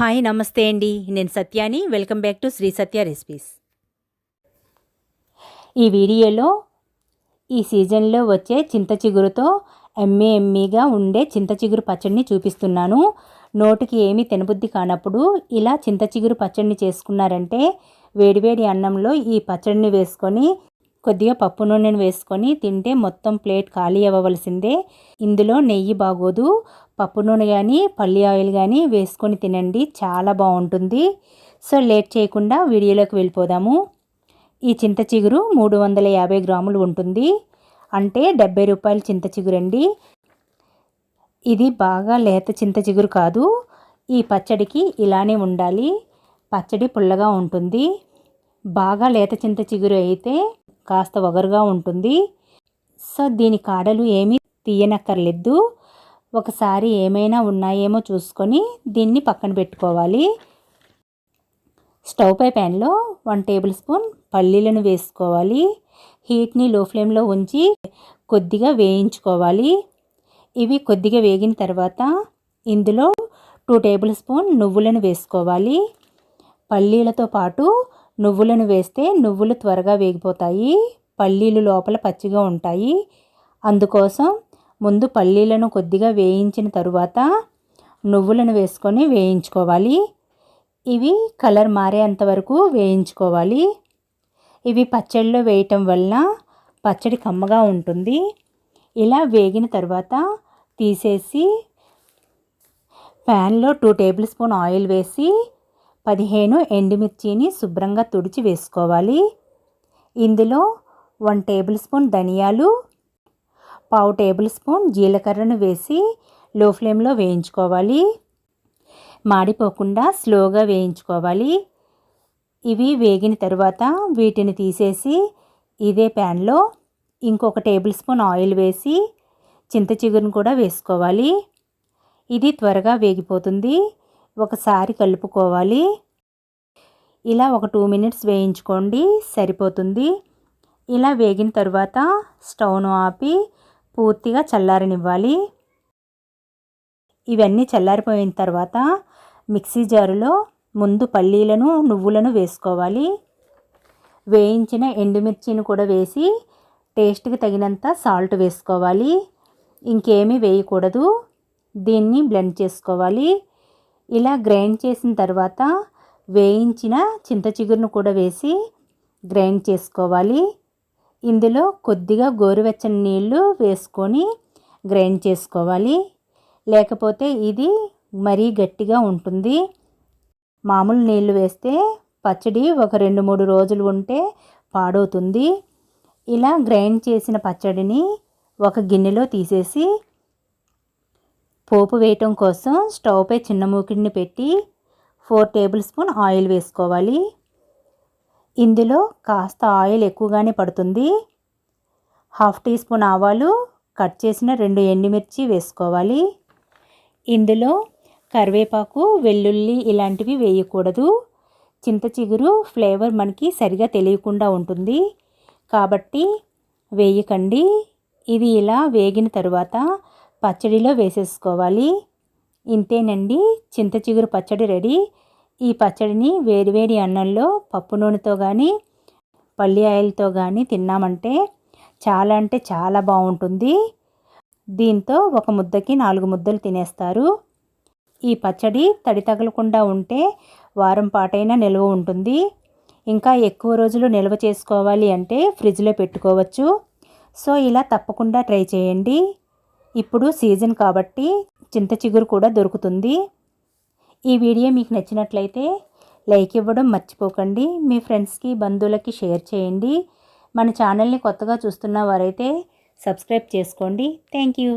Hi నమస్తే అండి. నేను సత్యాని. Welcome back to Shri Satya recipes. ఈ వీడియోలో ఈ సీజన్లో వచ్చే చింత చిగురుతో ఎమ్మె ఎమ్మిగా ఉండే చింత చిగురు పచ్చడిని చూపిస్తున్నాను. నోటికి ఏమీ తినబుద్ధి కానప్పుడు ఇలా చింత చిగురు పచ్చడిని చేసుకున్నారంటే వేడివేడి అన్నంలో ఈ పచ్చడిని వేసుకొని కొద్దిగా పప్పు నూనెను వేసుకొని తింటే మొత్తం ప్లేట్ ఖాళీ అవ్వవలసిందే. ఇందులో నెయ్యి బాగోదు పప్పు నూనె కానీ పల్లి ఆయిల్ కానీ వేసుకొని తినండి. చాలా బాగుంటుంది. సో లేట్ చేయకుండా వీడియోలోకి వెళ్ళిపోదాము. ఈ చింత చిగురు మూడు వందల యాభై గ్రాములు ఉంటుంది. అంటే డెబ్బై రూపాయల చింత చిగురు అండి. ఇది బాగా లేత చింత చిగురు కాదు. ఈ పచ్చడికి ఇలానే ఉండాలి. పచ్చడి పుల్లగా ఉంటుంది. బాగా లేత చింత చిగురు అయితే కాస్త ఒగరుగా ఉంటుంది. సో దీని కాడలు ఏమీ తీయనక్కర్లేదు. ఒకసారి ఏమైనా ఉన్నాయేమో చూసుకొని దీన్ని పక్కన పెట్టుకోవాలి. స్టవ్ పై ప్యాన్లో వన్ టేబుల్ స్పూన్ పల్లీలను వేసుకోవాలి. హీట్ని లో ఫ్లేమ్లో ఉంచి కొద్దిగా వేయించుకోవాలి. ఇవి కొద్దిగా వేగిన తర్వాత ఇందులో టూ టేబుల్ స్పూన్ నువ్వులను వేసుకోవాలి. పల్లీలతో పాటు నువ్వులను వేస్తే నువ్వులు త్వరగా వేగిపోతాయి. పల్లీలు లోపల పచ్చిగా ఉంటాయి. అందుకోసం ముందు పల్లీలను కొద్దిగా వేయించిన తరువాత నువ్వులను వేసుకొని వేయించుకోవాలి. ఇవి కలర్ మారేంత వరకు వేయించుకోవాలి. ఇవి పచ్చడిలో వేయటం వల్ల పచ్చడి కమ్మగా ఉంటుంది. ఇలా వేగిన తర్వాత తీసేసి ప్యాన్లో టూ టేబుల్ స్పూన్ ఆయిల్ వేసి పదిహేను ఎండుమిర్చిని శుభ్రంగా తుడిచి వేసుకోవాలి. ఇందులో వన్ టేబుల్ స్పూన్ ధనియాలు పావు టేబుల్ స్పూన్ జీలకర్రను వేసి లో ఫ్లేమ్లో వేయించుకోవాలి. మాడిపోకుండా స్లోగా వేయించుకోవాలి. ఇవి వేగిన తర్వాత వీటిని తీసేసి ఇదే ప్యాన్లో ఇంకొక టేబుల్ స్పూన్ ఆయిల్ వేసి చింత చిగురును కూడా వేసుకోవాలి. ఇది త్వరగా వేగిపోతుంది. ఒకసారి కలుపుకోవాలి. ఇలా ఒక టూ మినిట్స్ వేయించుకోండి. సరిపోతుంది. ఇలా వేగిన తర్వాత స్టవ్ను ఆపి పూర్తిగా చల్లారనివ్వాలి. ఇవన్నీ చల్లారిపోయిన తర్వాత మిక్సీ జారులో ముందు పల్లీలను నువ్వులను వేసుకోవాలి. వేయించిన ఎండుమిర్చిని కూడా వేసి టేస్ట్కి తగినంత సాల్ట్ వేసుకోవాలి. ఇంకేమీ వేయకూడదు. దీన్ని బ్లెండ్ చేసుకోవాలి. ఇలా గ్రైండ్ చేసిన తర్వాత వేయించిన చింత చిగురును కూడా వేసి గ్రైండ్ చేసుకోవాలి. ఇందులో కొద్దిగా గోరువెచ్చని నీళ్ళు వేసుకొని గ్రైండ్ చేసుకోవాలి. లేకపోతే ఇది మరీ గట్టిగా ఉంటుంది. మామూలు నీళ్ళు వేస్తే పచ్చడి ఒక రెండు మూడు రోజులు ఉంటే పాడవుతుంది. ఇలా గ్రైండ్ చేసిన పచ్చడిని ఒక గిన్నెలో తీసేసి పోపు వేయటం కోసం స్టవ్పై చిన్న మూకిడిని పెట్టి ఫోర్ టేబుల్ స్పూన్ ఆయిల్ వేసుకోవాలి. ఇందులో కాస్త ఆయిల్ ఎక్కువగానే పడుతుంది. హాఫ్ టీ స్పూన్ ఆవాలు కట్ చేసిన రెండు ఎండుమిర్చి వేసుకోవాలి. ఇందులో కరివేపాకు వెల్లుల్లి ఇలాంటివి వేయకూడదు. చింత చిగురు ఫ్లేవర్ మనకి సరిగా తెలియకుండా ఉంటుంది. కాబట్టి వేయకండి. ఇది ఇలా వేగిన తరువాత పచ్చడిలో వేసేసుకోవాలి. ఇంతేనండి. చింత చిగురు పచ్చడి రెడీ. ఈ పచ్చడిని వేడివేడి అన్నంలో పప్పు నూనెతో కానీ పల్లి ఆయిల్తో కానీ తిన్నామంటే చాలా అంటే చాలా బాగుంటుంది దీంతో ఒక ముద్దకి నాలుగు ముద్దలు తినేస్తారు. ఈ పచ్చడి తడి తగలకుండా ఉంటే వారం పాటైనా నిల్వ ఉంటుంది. ఇంకా ఎక్కువ రోజులు నిల్వ చేసుకోవాలి అంటే ఫ్రిడ్జ్లో పెట్టుకోవచ్చు. సో ఇలా తప్పకుండా ట్రై చేయండి. ఇప్పుడు సీజన్ కాబట్టి చింత చిగురు కూడా దొరుకుతుంది. ఈ వీడియో మీకు నచ్చినట్లయితే లైక్ ఇవ్వడం మర్చిపోకండి. మీ ఫ్రెండ్స్కి బంధువులకి షేర్ చేయండి. మన ఛానల్ని కొత్తగా చూస్తున్న వారైతే సబ్స్క్రైబ్ చేసుకోండి. Thank you.